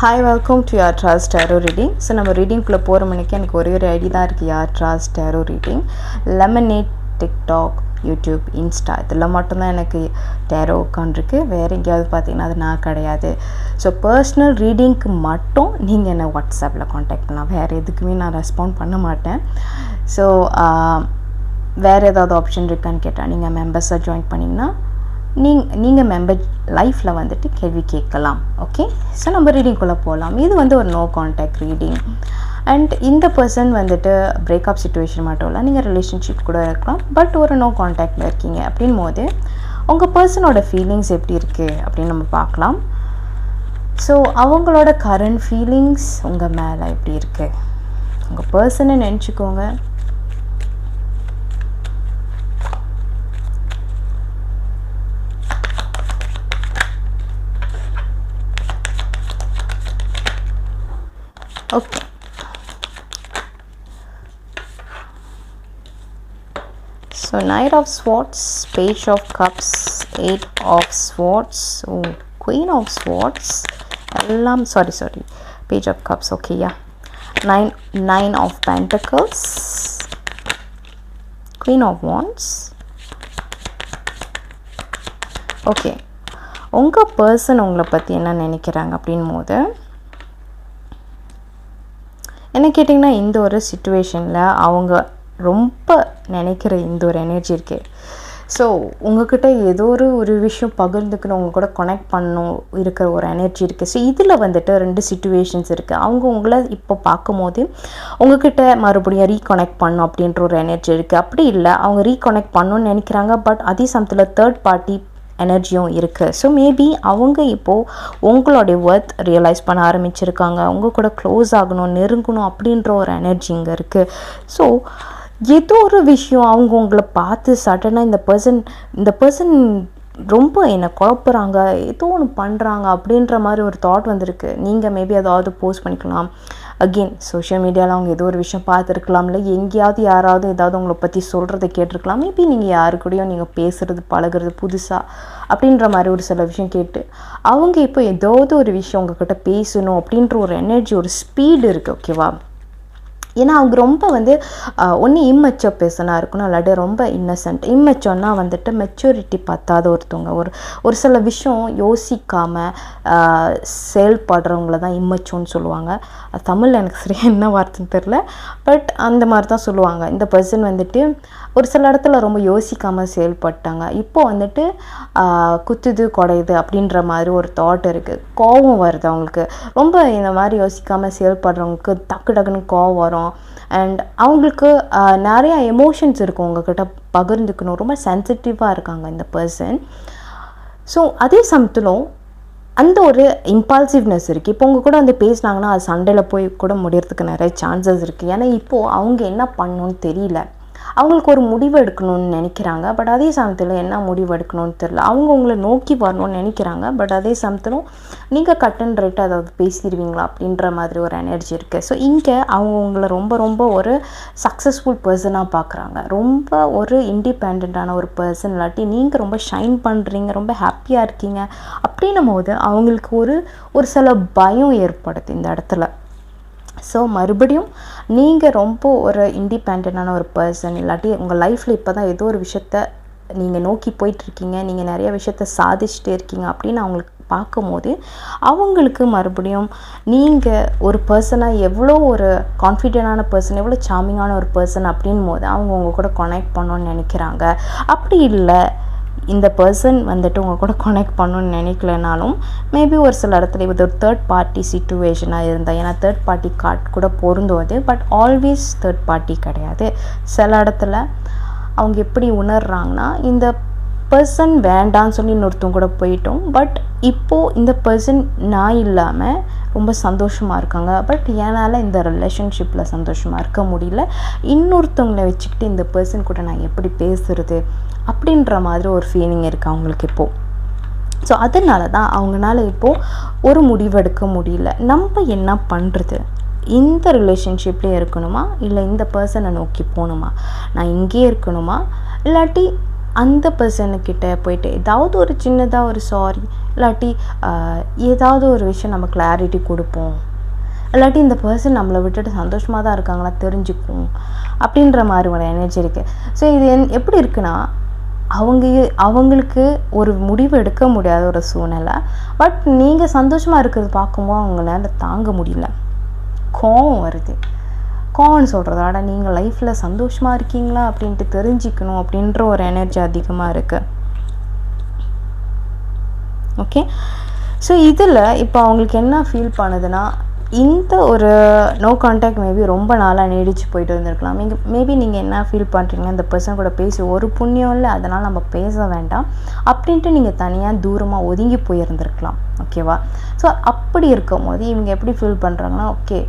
Hi welcome to யார் ட்ராஸ் tarot reading so நம்ம ரீடிங்குள்ளே போகிற மணிக்கு எனக்கு ஒரே ஒரு ஐடி தான் இருக்குது யார் Dras tarot reading lemonade TikTok YouTube Insta இதில் மட்டும்தான் எனக்கு டேரோ உட்காண்ட்ருக்கு வேறு எங்கேயாவது பார்த்தீங்கன்னா அது நான் கிடையாது. ஸோ பர்சனல் ரீடிங்க்கு மட்டும் நீங்கள் என்னை வாட்ஸ்அப்பில் காண்டாக்ட் பண்ணலாம். வேறு எதுக்குமே நான் ரெஸ்பாண்ட் பண்ண மாட்டேன். ஸோ வேறு ஏதாவது ஆப்ஷன் இருக்கான்னு கேட்டால் நீங்கள் மெம்பர்ஸாக ஜாயின் பண்ணிங்கன்னா நீங் நீங்கள் மெம்பர் லைஃப்பில் வந்துட்டு கேள்வி கேட்கலாம் ஓகே ஸோ நம்ம ரீடிங்குள்ளே போகலாம் இது வந்து ஒரு நோ கான்டாக்ட் ரீடிங் அண்ட் இந்த பர்சன் வந்துட்டு பிரேக்கப் சுச்சுவேஷன் மட்டும் இல்லை நீங்கள் ரிலேஷன்ஷிப் கூட இருக்கலாம். பட் ஒரு நோ கான்டாக்டில் இருக்கீங்க அப்படின் போது உங்கள் பர்சனோட ஃபீலிங்ஸ் எப்படி இருக்குது அப்படின்னு நம்ம பார்க்கலாம். ஸோ அவங்களோட கரண்ட் ஃபீலிங்ஸ் உங்கள் மேலே எப்படி இருக்குது உங்கள் பர்சனை நினச்சிக்கோங்க. Okay So Knight of Swords, Page of Cups, Eight of Swords, oh, Queen of Swords, எல்லாம் sorry sorry page of cups ஓகேயா nine nine of pentacles queen of wands okay உங்கள் பர்சன் உங்களை பற்றி என்ன நினைக்கிறாங்க அப்படின் போது என்ன கேட்டிங்கன்னா இந்த ஒரு சுச்சுவேஷனில் அவங்க ரொம்ப நினைக்கிற இந்த ஒரு எனர்ஜி இருக்குது ஸோ உங்ககிட்ட ஏதோ ஒரு ஒரு விஷயம் பகிர்ந்துக்கணும் உங்க கூட கனெக்ட் பண்ணணும் இருக்கிற ஒரு எனர்ஜி இருக்குது ஸோ இதில் வந்துட்டு ரெண்டு சுச்சுவேஷன்ஸ் இருக்குது அவங்க உங்களை இப்போ பார்க்கும்போது உங்ககிட்ட மறுபடியும் ரீகனெக்ட் பண்ணும் அப்படின்ற ஒரு எனர்ஜி இருக்குது அப்படி இல்லை அவங்க ரீகனெக்ட் பண்ணணும்னு நினைக்கிறாங்க பட் அதே சமயத்தில் தேர்ட் பார்ட்டி எனர்ஜியும் இருக்குது ஸோ மேபி அவங்க இப்போது உங்களுடைய ஒர்த் ரியலைஸ் பண்ண ஆரம்பிச்சிருக்காங்க. அவங்க கூட க்ளோஸ் ஆகணும் நெருங்கணும் அப்படின்ற ஒரு எனர்ஜி இங்கே இருக்குது ஸோ ஏதோ ஒரு விஷயம் அவங்க உங்களை பார்த்து சடனாக இந்த பர்சன் இந்த பர்சன் ரொம்ப என்னை குழப்புறாங்க ஏதோ ஒன்று பண்ணுறாங்க அப்படின்ற மாதிரி ஒரு தாட் வந்திருக்கு. நீங்கள் மேபி அதாவது போஸ்ட் பண்ணிக்கலாம். அகெயின் சோஷியல் மீடியாவில் அவங்க ஏதோ ஒரு விஷயம் பார்த்துருக்கலாம் இல்லை எங்கேயாவது யாராவது ஏதாவது உங்களை பற்றி சொல்கிறத கேட்டிருக்கலாம். மேபி நீங்கள் யாரு கூடயும் நீங்கள் பேசுகிறது பழகிறது புதுசாக அப்படின்ற மாதிரி ஒரு சில விஷயம் கேட்டு அவங்க இப்போ ஏதாவது ஒரு விஷயம் உங்ககிட்ட பேசணும் அப்படின்ற ஒரு எனர்ஜி ஒரு ஸ்பீடு இருக்குது ஓகேவா ஏன்னா அவங்க ரொம்ப வந்து ஒன்று இம்மெச்சோ பேசனாக இருக்கணும் இல்லாட்டி ரொம்ப இன்னசென்ட் இம்மெச்சோன்னா வந்துட்டு மெச்சூரிட்டி பத்தாத ஒருத்தவங்க. ஒரு ஒரு சில விஷயம் யோசிக்காமல் செயல்படுறவங்கள தான் இம்மெச்சோன்னு சொல்லுவாங்க. தமிழில் எனக்கு சரியாக என்ன வார்த்தைன்னு தெரில பட் அந்த மாதிரி தான் சொல்லுவாங்க. இந்த பர்சன் வந்துட்டு ஒரு சில இடத்துல ரொம்ப யோசிக்காமல் செயல்பட்டாங்க. இப்போ வந்துட்டு குத்துது குடையுது அப்படின்ற மாதிரி ஒரு தாட் இருக்குது கோபம் வருது அவங்களுக்கு. ரொம்ப இந்த மாதிரி யோசிக்காமல் செயல்படுறவங்களுக்கு டக்கு டக்குன்னு கோவம் வரும். அண்ட் அவங்களுக்கு நிறையா எமோஷன்ஸ் இருக்கும் உங்ககிட்ட பகிர்ந்துக்கணும். ரொம்ப சென்சிட்டிவாக இருக்காங்க இந்த பர்சன் ஸோ அதே சமயத்திலும் அந்த ஒரு இம்பால்சிவ்னஸ் இருக்குது இப்போ உங்கள் கூட வந்து பேசினாங்கன்னா அது சண்டையில் போய் கூட முடியறதுக்கு நிறைய சான்சஸ் இருக்குது ஏன்னா இப்போது அவங்க என்ன பண்ணணும்னு தெரியல. அவங்களுக்கு ஒரு முடிவு எடுக்கணும்னு நினைக்கிறாங்க. பட் அதே சமயத்தில் என்ன முடிவு எடுக்கணும்னு தெரில அவங்க உங்களை நோக்கி வரணும்னு நினைக்கிறாங்க. பட் அதே சமயத்திலும் நீங்கள் கட் அண்ட் ரைட் அதாவது பேசிடுவீங்களா அப்படின்ற மாதிரி ஒரு எனர்ஜி இருக்குது ஸோ இங்கே அவங்க உங்களை ரொம்ப ரொம்ப ஒரு சக்ஸஸ்ஃபுல் பர்சனாக பார்க்குறாங்க ரொம்ப ஒரு இண்டிபெண்ட்டான ஒரு பர்சன் இல்லாட்டி நீங்கள் ரொம்ப ஷைன் பண்ணுறீங்க ரொம்ப ஹாப்பியாக இருக்கீங்க அப்படின்னும் போது அவங்களுக்கு ஒரு ஒரு சில பயம் ஏற்படுது இந்த இடத்துல. ஸோ மறுபடியும் நீங்கள் ரொம்ப ஒரு இண்டிபெண்ட்டான ஒரு பர்சன் இல்லாட்டி உங்கள் லைஃப்பில் இப்போ தான் ஏதோ ஒரு விஷயத்த நீங்கள் நோக்கி போயிட்டுருக்கீங்க நீங்கள் நிறைய விஷயத்த சாதிச்சுட்டே இருக்கீங்க அப்படின்னு அவங்களுக்கு பார்க்கும்போது அவங்களுக்கு மறுபடியும் நீங்கள் ஒரு பர்சனாக எவ்வளோ ஒரு கான்ஃபிடென்டான பர்சன் எவ்வளோ சாமிங்கான ஒரு பர்சன் அப்படின் போது அவங்க உங்கள் கூட கனெக்ட் பண்ணணும்னு நினைக்கிறாங்க. அப்படி இல்லை இந்த பர்சன் வந்துட்டு உங்கள் கூட கனெக்ட் பண்ணணும்னு நினைக்கலனாலும் மேபி ஒரு சில இடத்துல இது ஒரு தேர்ட் பார்ட்டி சுச்சுவேஷனாக இருந்தால் ஏன்னா தேர்ட் பார்ட்டி கார்ட் கூட பொருந்தும் அது பட் ஆல்வேஸ் தேர்ட் பார்ட்டி கிடையாது. சில இடத்துல அவங்க எப்படி உணர்றாங்கன்னா இந்த பர்சன் வேண்டான்னு சொல்லி இன்னொருத்தவங்க கூட போயிட்டோம் பட் இப்போது இந்த பர்சன் நான் இல்லாமல் ரொம்ப சந்தோஷமாக இருக்காங்க. பட் என்னால் இந்த ரிலேஷன்ஷிப்பில் சந்தோஷமாக இருக்க முடியல. இன்னொருத்தவங்களை வச்சுக்கிட்டு இந்த பர்சன் கூட நான் எப்படி பேசுகிறது அப்படின்ற மாதிரி ஒரு ஃபீலிங் இருக்குது அவங்களுக்கு இப்போது ஸோ அதனால தான் அவங்களால இப்போது ஒரு முடிவெடுக்க முடியல. நம்ம என்ன பண்ணுறது இந்த ரிலேஷன்ஷிப்லேயே இருக்கணுமா? இல்லை இந்த பர்சனை நோக்கி போகணுமா? நான் இங்கேயே இருக்கணுமா? இல்லாட்டி அந்த பர்சனுக்கிட்ட போயிட்டு ஏதாவது ஒரு சின்னதாக ஒரு சாரி இல்லாட்டி ஏதாவது ஒரு விஷயம் நம்ம கிளாரிட்டி கொடுப்போம். இல்லாட்டி இந்த பர்சன் நம்மளை விட்டுட்டு சந்தோஷமாக தான் இருக்காங்களா தெரிஞ்சுக்கும் அப்படின்ற மாதிரி ஒரு எனர்ஜி இருக்குது ஸோ இது என் எப்படி இருக்குன்னா அவங்க அவங்களுக்கு ஒரு முடிவு எடுக்க முடியாத ஒரு சூழ்நிலை. பட் நீங்கள் சந்தோஷமாக இருக்கிறது பார்க்கும்போது அவங்களால தாங்க முடியல. கோவம் வருது. கோவம்னு சொல்கிறதோட நீங்கள் லைஃப்பில் சந்தோஷமாக இருக்கீங்களா அப்படின்ட்டு தெரிஞ்சுக்கணும் அப்படின்ற ஒரு எனர்ஜி அதிகமாக இருக்குது ஓகே ஸோ இதில் இப்போ அவங்களுக்கு என்ன ஃபீல் பண்ணுதுன்னா இந்த ஒரு நோ கான்டாக்ட் மேபி ரொம்ப நாளாக நீடிச்சு போயிட்டு வந்திருக்கலாம் நீங்கள் மேபி நீங்கள் என்ன ஃபீல் பண்ணுறீங்க இந்த பர்சன் கூட பேசி ஒரு புண்ணியம் இல்லை அதனால் நம்ம பேச வேண்டாம் அப்படின்ட்டு நீங்கள் தனியாக தூரமாக ஒதுங்கி போயிருந்திருக்கலாம். ஓகேவா ஸோ அப்படி இருக்கும் போது இவங்க எப்படி ஃபீல் பண்ணுறாங்கன்னா ஓகே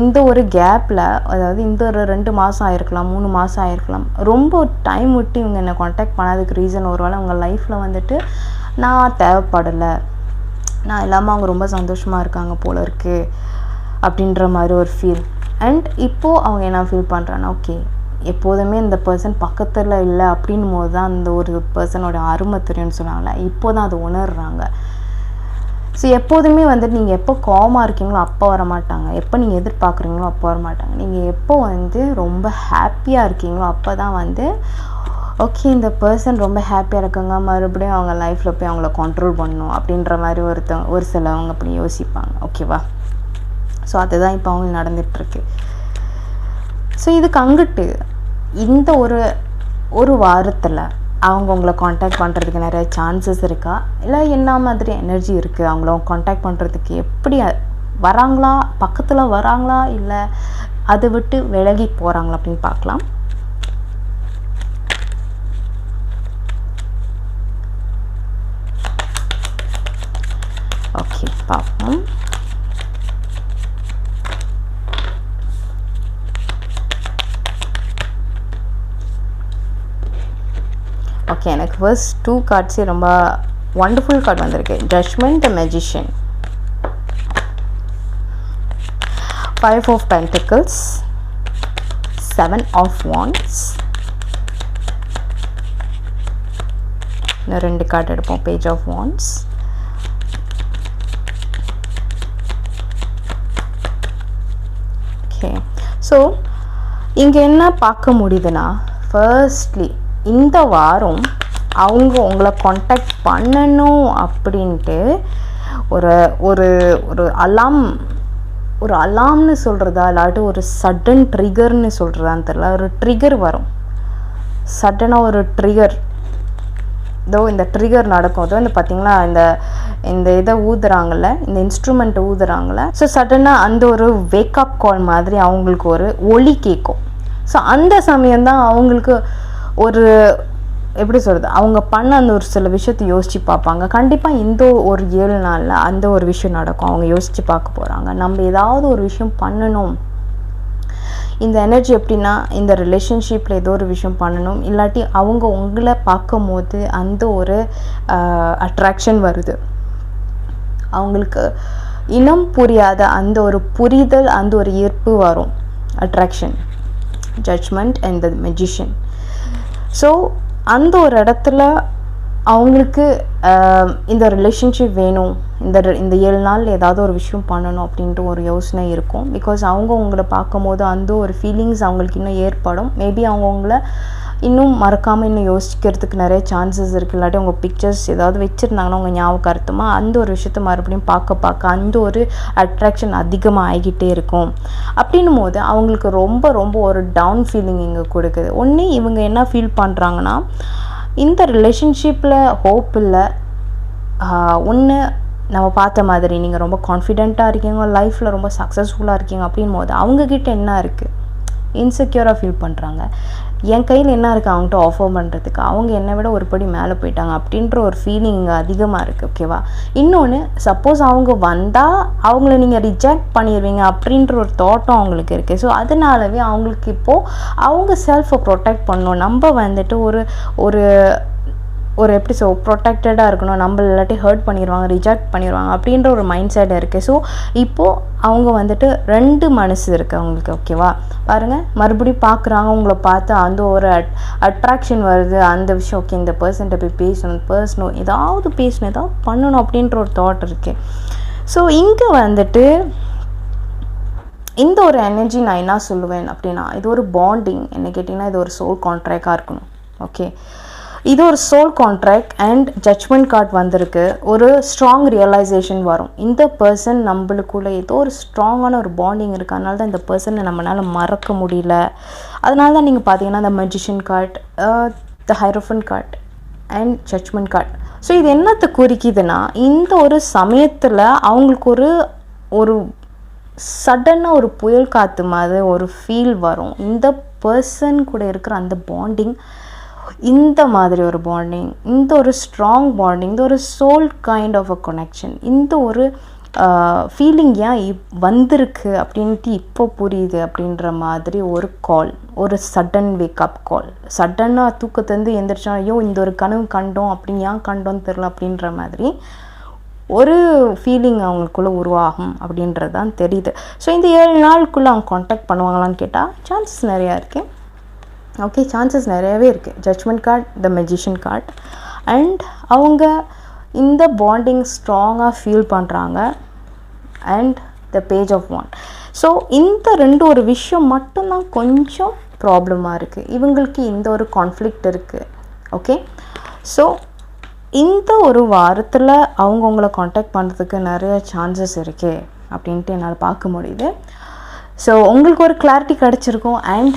இந்த ஒரு கேப்பில் அதாவது இந்த ஒரு ரெண்டு மாதம் ஆயிருக்கலாம் மூணு மாதம் ஆயிருக்கலாம். ரொம்ப டைம் விட்டு இவங்க என்னை காண்டாக்ட் பண்ணாதுக்கு ரீசன் ஒரு வேளை உங்கள் லைஃப்பில் வந்துட்டு நான் தேவைப்படலை. நான் இல்லாமல் அவங்க ரொம்ப சந்தோஷமாக இருக்காங்க போல இருக்குது அப்படின்ற மாதிரி ஒரு ஃபீல் அண்ட் இப்போது அவங்க என்ன ஃபீல் பண்ணுறாங்கன்னா ஓகே எப்போதுமே இந்த பர்சன் பக்கத்தில் இல்லை அப்படின்னும் போது தான் அந்த ஒரு பர்சனோட அருமை தெரியும்னு சொன்னாங்களே இப்போ தான் அதை உணர்றாங்க. ஸோ எப்போதுமே வந்துட்டு நீங்கள் எப்போ காமாக இருக்கீங்களோ அப்போ வர மாட்டாங்க எப்போ நீங்கள் எதிர்பார்க்குறீங்களோ அப்போ வர மாட்டாங்க நீங்கள் எப்போ வந்து ரொம்ப ஹாப்பியாக இருக்கீங்களோ அப்போ தான் வந்து ஓகே இந்த பர்சன் ரொம்ப ஹாப்பியாக இருக்காங்க மறுபடியும் அவங்க லைஃப்பில் போய் அவங்கள கண்ட்ரோல் பண்ணணும் அப்படின்ற மாதிரி ஒருத்தவங்க ஒரு சிலவங்க அப்படி யோசிப்பாங்க. ஓகேவா ஸோ அதுதான் இப்போ அவங்களுக்கு நடந்துகிட்ருக்கு ஸோ இதுக்கு அங்கிட்டு இந்த ஒரு ஒரு வாரத்தில் அவங்க உங்களை காண்டாக்ட் பண்ணுறதுக்கு நிறைய சான்சஸ் இருக்கா? இல்லை என்ன மாதிரி எனர்ஜி இருக்குது அவங்கள காண்டாக்ட் பண்ணுறதுக்கு எப்படி வராங்களா? பக்கத்தில் வராங்களா? இல்லை அதை விட்டு விலகி போகிறாங்களா அப்படின்னு பார்க்கலாம். ஓகே பார்ப்போம். ஓகே எனக்கு ஃபர்ஸ்ட் டூ கார்ட்ஸே ரொம்ப ஒண்டர்ஃபுல் கார்டு வந்திருக்கு. Judgment the magician five of pentacles seven of wands இன்னும் ரெண்டு கார்டு எடுப்போம். Page of wands okay so இங்கே என்ன பார்க்க முடியுதுன்னா ஃபர்ஸ்ட்லி இந்த வாரம் அவங்க உங்களை காண்டாக்ட் பண்ணணும் அப்படின்ட்டு ஒரு ஒரு ஒரு அலாம் ஒரு அலாம்னு சொல்கிறதா இல்லாட்டி ஒரு சடன் ட்ரிகர்னு சொல்கிறதான்னு தெரியல. ஒரு ட்ரிகர் வரும். சடனாக ஒரு ட்ரிகர் இதோ இந்த ட்ரிகர் நடக்கும். அதோ இந்த பார்த்தீங்களா இந்த இந்த இதை ஊதுறாங்கல்ல இந்த இன்ஸ்ட்ருமெண்ட்டை ஊதுறாங்கல்ல. ஸோ சடனாக அந்த ஒரு வேக்கப் கால் மாதிரி அவங்களுக்கு ஒரு ஒலி கேட்கும். ஸோ அந்த சமயம்தான் அவங்களுக்கு ஒரு எப்படி சொல்கிறது அவங்க பண்ண அந்த ஒரு சில விஷயத்தை யோசித்து பார்ப்பாங்க. கண்டிப்பாக இந்த ஒரு ஏழு நாளில் அந்த ஒரு விஷயம் நடக்கும். அவங்க யோசித்து பார்க்க போகிறாங்க நம்ம ஏதாவது ஒரு விஷயம் பண்ணணும். இந்த எனர்ஜி எப்படின்னா இந்த ரிலேஷன்ஷிப்பில் ஏதோ ஒரு விஷயம் பண்ணணும். இல்லாட்டி அவங்க உங்களை பார்க்கும் போது அந்த ஒரு அட்ராக்ஷன் வருது. அவங்களுக்கு இனம் புரியாத அந்த ஒரு புரிதல் அந்த ஒரு ஈர்ப்பு வரும். Attraction judgment and the magician so அந்த ஒரு இடத்துல அவங்களுக்கு இந்த ரிலேஷன்ஷிப் வேணும். இந்த இந்த ஏழு நாள் ஏதாவது ஒரு விஷயம் பண்ணணும் அப்படின்ட்டு ஒரு யோசனை இருக்கும். பிகாஸ் அவங்க உங்களை பார்க்கும்போது அந்த ஒரு ஃபீலிங்ஸ் அவங்களுக்கு இன்னும் ஏற்படும். மேபி அவங்க உங்களை இன்னும் மறக்காமல் இன்னும் யோசிக்கிறதுக்கு நிறைய சான்சஸ் இருக்குது இல்லாட்டி உங்கள் பிக்சர்ஸ் ஏதாவது வச்சுருந்தாங்கன்னா உங்கள் ஞாபகார்த்தமாக அந்த ஒரு விஷயத்த மறுபடியும் பார்க்க பார்க்க அந்த ஒரு அட்ராக்ஷன் அதிகமாக ஆகிக்கிட்டே இருக்கும். அப்படின்னும் போது அவங்களுக்கு ரொம்ப ரொம்ப ஒரு டவுன் ஃபீலிங் இங்கே கொடுக்குது. ஒன்று இவங்க என்ன ஃபீல் பண்ணுறாங்கன்னா இந்த ரிலேஷன்ஷிப்பில் ஹோப் இல்லை. ஒன்று நம்ம பார்த்த மாதிரி நீங்கள் ரொம்ப கான்ஃபிடெண்ட்டாக இருக்கீங்க. லைஃப்பில் ரொம்ப சக்ஸஸ்ஃபுல்லாக இருக்கீங்க. அப்படின் போது அவங்கக்கிட்ட என்ன இருக்குது இன்செக்யூராக ஃபீல் பண்ணுறாங்க என் கையில் என்ன இருக்குது அவங்ககிட்ட ஆஃபர் பண்ணுறதுக்கு அவங்க என்னை விட ஒரு படி மேலே போயிட்டாங்க அப்படின்ற ஒரு ஃபீலிங் அதிகமாக இருக்குது ஓகேவா இன்னொன்று சப்போஸ் அவங்க வந்தால் அவங்கள நீங்கள் ரிஜெக்ட் பண்ணிடுவீங்க அப்படின்ற ஒரு தோட்டம் அவங்களுக்கு இருக்குது ஸோ அதனாலவே அவங்களுக்கு இப்போது அவங்க செல்ஃபை ப்ரொடெக்ட் பண்ணணும். நம்ம வந்துட்டு ஒரு ஒரு ஒரு எப்படி ஸோ ப்ரொடெக்டடாக இருக்கணும் நம்ம இல்லாட்டி ஹர்ட் பண்ணிடுவாங்க ரிஜெக்ட் பண்ணிடுவாங்க அப்படின்ற ஒரு மைண்ட் செட் இருக்குது ஸோ இப்போது அவங்க வந்துட்டு ரெண்டு மனசு இருக்குது அவங்களுக்கு ஓகேவா பாருங்கள் மறுபடியும் பார்க்குறாங்க உங்களை பார்த்து அந்த ஒரு அட் அட்ராக்ஷன் வருது அந்த விஷயம் ஓகே இந்த பர்சன்ட்ட போய் பேசணும் பேசணும் ஏதாவது பேசணும் ஏதாவது பண்ணணும் அப்படின்ற ஒரு தாட் இருக்குது ஸோ இங்கே வந்துட்டு இந்த ஒரு எனர்ஜி நான் என்ன சொல்லுவேன் அப்படின்னா இது ஒரு பாண்டிங் என்ன கேட்டிங்கன்னா இது ஒரு சோல் கான்ட்ராக்டாக இருக்கணும் ஓகே இது ஒரு soul contract and judgment card வந்திருக்கு. ஒரு ஸ்ட்ராங் ரியலைசேஷன் வரும். இந்த பர்சன் நம்மளுக்குள்ள ஏதோ ஒரு ஸ்ட்ராங்கான ஒரு பாண்டிங் இருக்குது அதனால தான் இந்த பர்சனை நம்மளால் மறக்க முடியல. அதனால தான் நீங்கள் பார்த்தீங்கன்னா இந்த magician card the hierophant card and judgment card so இது என்னத்தை குறிக்குதுன்னா இந்த ஒரு சமயத்தில் அவங்களுக்கு ஒரு ஒரு சடனாக ஒரு புயல் காற்று மாதிரி ஒரு ஃபீல் வரும். இந்த பர்சன் கூட இருக்கிற அந்த பாண்டிங் இந்த மாதிரி ஒரு பாண்டிங் இந்த ஒரு ஸ்ட்ராங் பாண்டிங் இந்த ஒரு soul kind of a connection இந்த ஒரு ஃபீலிங் ஏன் இப் வந்திருக்கு அப்படின்ட்டு இப்போ புரியுது அப்படின்ற மாதிரி ஒரு கால் ஒரு சடன் வேக்கப் கால் சடனாக தூக்கத்துலேருந்து எந்திரிச்சா ஐயோ இந்த ஒரு கனவு கண்டோம் அப்படின்னு ஏன் கண்டோன்னு தெரில அப்படின்ற மாதிரி ஒரு ஃபீலிங் அவங்களுக்குள்ளே உருவாகும் அப்படின்றது தான் தெரியுது. ஸோ இந்த ஏழு நாளுக்குள்ளே அவங்க காண்டாக்ட் பண்ணுவாங்களான்னு கேட்டால் சான்சஸ் நிறையா இருக்குது ஓகே சான்சஸ் நிறையவே இருக்குது judgment card the magician card and அவங்க இந்த பாண்டிங் ஸ்ட்ராங்காக ஃபீல் பண்ணுறாங்க and the page of wand so இந்த ரெண்டு ஒரு விஷயம் மட்டும்தான் கொஞ்சம் ப்ராப்ளமாக இருக்குது இவங்களுக்கு இந்த ஒரு கான்ஃப்ளிக்ட் இருக்குது ஓகே ஸோ இந்த ஒரு வாரத்தில் அவங்க உங்களை காண்டாக்ட் பண்ணுறதுக்கு நிறைய சான்சஸ் இருக்கே. அப்படின்ட்டு என்னால் பார்க்க முடியுது. ஸோ உங்களுக்கு ஒரு கிளாரிட்டி கிடச்சிருக்கும். And